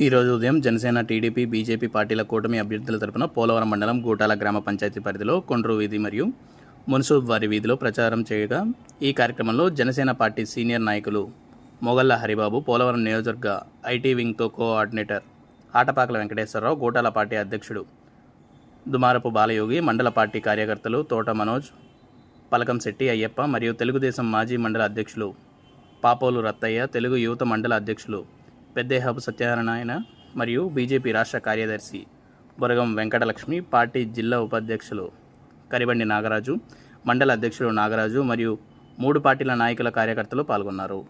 ఈరోజు ఉదయం Janasena TDP BJP పార్టీల కూటమి అభ్యర్థుల తరపున పోలవరం మండలం గూటాల గ్రామ పంచాయతీ పరిధిలో కొండ్రు వీధి మరియు మున్సూబ్ వారి వీధిలో ప్రచారం చేయగా ఈ కార్యక్రమంలో జనసేన పార్టీ సీనియర్ నాయకులు మొగల్ల హరిబాబు పోలవరం నియోజకవర్గ ఐటీ వింగ్తో కోఆర్డినేటర్ ఆటపాకల వెంకటేశ్వరరావు గూటాల పార్టీ అధ్యక్షుడు దుమారపు బాలయోగి మండల పార్టీ కార్యకర్తలు తోట మనోజ్ పలకంశెట్టి అయ్యప్ప మరియు తెలుగుదేశం మాజీ మండల అధ్యక్షులు పాపోలు రత్తయ్య తెలుగు యువత మండల అధ్యక్షులు పెద్దేహాబు సత్యనారాయణ మరియు బీజేపీ రాష్ట్ర కార్యదర్శి బొరగం వెంకటలక్ష్మి పార్టీ జిల్లా ఉపాధ్యక్షులు కరిబండి నాగరాజు మండల అధ్యక్షులు నాగరాజు మరియు మూడు పార్టీల నాయకుల కార్యకర్తలు పాల్గొన్నారు.